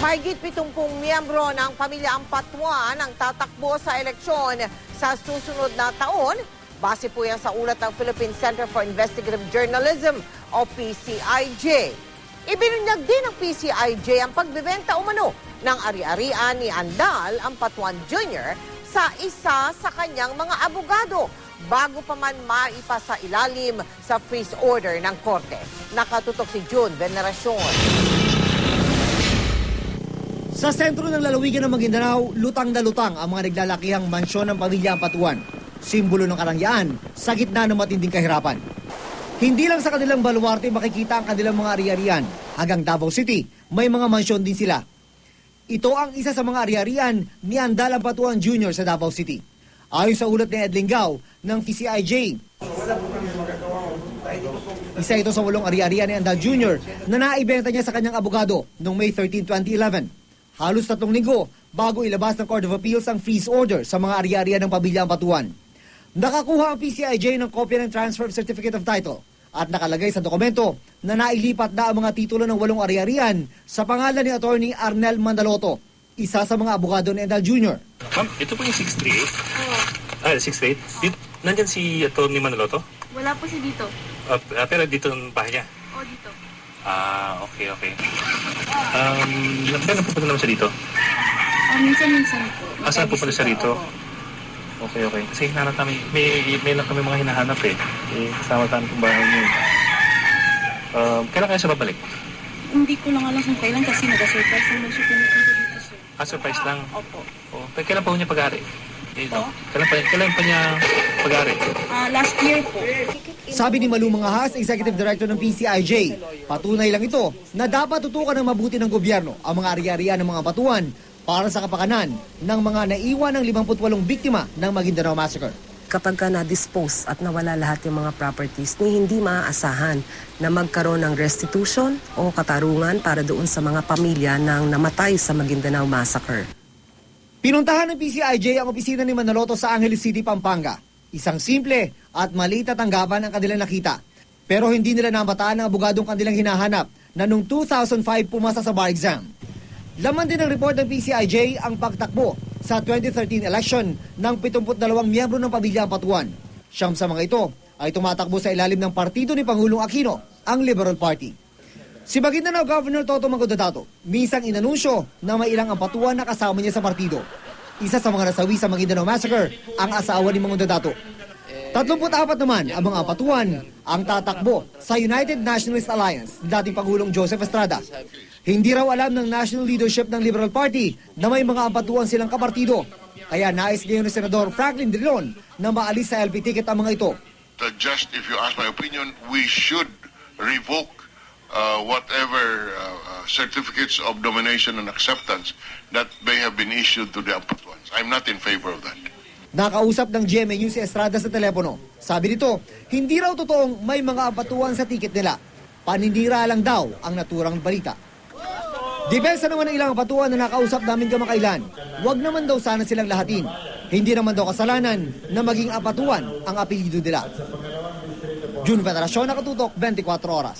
Mahigit 70 miyembro ng pamilya Ampatwa ang tatakbo sa eleksyon sa susunod na taon. Base po yan sa ulat ng Philippine Center for Investigative Journalism o PCIJ. Ibinunyag din ng PCIJ ang pagbebenta umano ng ari-arian ni Andal Ampatuan Jr. sa isa sa kanyang mga abogado bago pa man maipasa ilalim sa freeze order ng korte. Nakatutok si June Veneracion. Sa sentro ng lalawigan ng Maguindanao, lutang na lutang ang mga naglalakihang mansyon ng pamilya Ampatuan. Simbolo ng karangyaan sa gitna ng matinding kahirapan. Hindi lang sa kanilang baluarte makikita ang kanilang mga ari-arian. Hanggang Davao City, may mga mansyon din sila. Ito ang isa sa mga ari-arian ni Andal Ampatuan Jr. sa Davao City. Ayon sa ulat ni Ed Linggao ng PCIJ, isa ito sa walong ari-arian ni Andal Jr. na naibenta niya sa kanyang abogado noong May 13, 2011. Halos tatlong linggo bago ilabas ng Court of Appeals ang freeze order sa mga ari-arian ng pamilya Ampatuan. Nakakuha ang PCIJ ng kopya ng Transfer of Certificate of Title at nakalagay sa dokumento na nailipat na ang mga titulo ng walong ari-arian sa pangalan ni Attorney Arnel Mandaloto, isa sa mga abogado ni Andal Jr. Ma'am, ito po yung 638? Ah, 638? Dito, nandyan si Atty. Manaloto? Wala po siya dito. Ah, pero dito ang bahay niya? O dito. Ah, okay, okay. Um, kailan pupunta naman siya dito? Ah, minsan-minsan po. Ah, saan pupunta siya dito? Opo. Okay, okay. Kasi hinahanap namin, may, may lang kami mga hinahanap eh. Eh, kasama tayo kung bahay niyo. Um, kailan kaya siya babalik? Hindi ko lang alam kung kailan kasi nag-surprise naman siya pumupunta dito sir. Ah, surprise lang. Opo. Oh, pero kailan pa ho niya pag-ari? Eh, no? Po? Kailan pa, kailan pa niya pag-ari? Ah, last year po. Sabi ni Malu Mangahas, Executive Director ng PCIJ, patunay lang ito na dapat tutukan ng mabuti ng gobyerno ang mga ari-arian ng mga batuan para sa kapakanan ng mga naiwan ng 58 biktima ng Maguindanao Massacre. kapag ka na-dispose at nawala lahat yung mga properties, ni hindi maaasahan na magkaroon ng restitution o katarungan para doon sa mga pamilya ng namatay sa Maguindanao Massacre. Pinuntahan ng PCIJ ang opisina ni Manaloto sa Angeles City, Pampanga. Isang simple at maliit na tanggapan ang kanilang nakita. Pero hindi nila nabataan ang abogadong kanilang hinahanap na noong 2005 pumasa sa bar exam. Laman din ng report ng PCIJ ang pagtakbo sa 2013 election ng 72 miyembro ng pamilya Patuan. Siyam sa mga ito ay tumatakbo sa ilalim ng partido ni Pangulong Aquino, ang Liberal Party. Si Maguindanao Governor Toto Magudadato, misang inanunsyo na may ilang ampatuan na kasama niya sa partido. Isa sa mga nasawi sa Maguindanao Massacre, ang asawa ni Magudadato. 34 naman ang mga apatuan ang tatakbo sa United Nationalist Alliance dating Pangulong Joseph Estrada. Hindi raw alam ng national leadership ng Liberal Party na may mga apatuan silang kapartido. Kaya nais ngayon ni Senador Franklin Drilon na maalis sa LP ticket ang mga ito. just if you ask my opinion, we should revoke uh, whatever uh, uh, certificates of domination and acceptance that may have been issued to the Ampatuans. I'm not in favor of that. Nakausap ng GMA si Estrada sa telepono. Sabi nito, hindi raw totoong may mga apatuan sa ticket nila. Paninira lang daw ang naturang balita. Depensa naman ng ilang apatuan na nakausap namin kamakailan. Huwag naman daw sana silang lahatin. Hindi naman daw kasalanan na maging apatuan ang apelyido nila. June Federacion nakatutok 24 oras.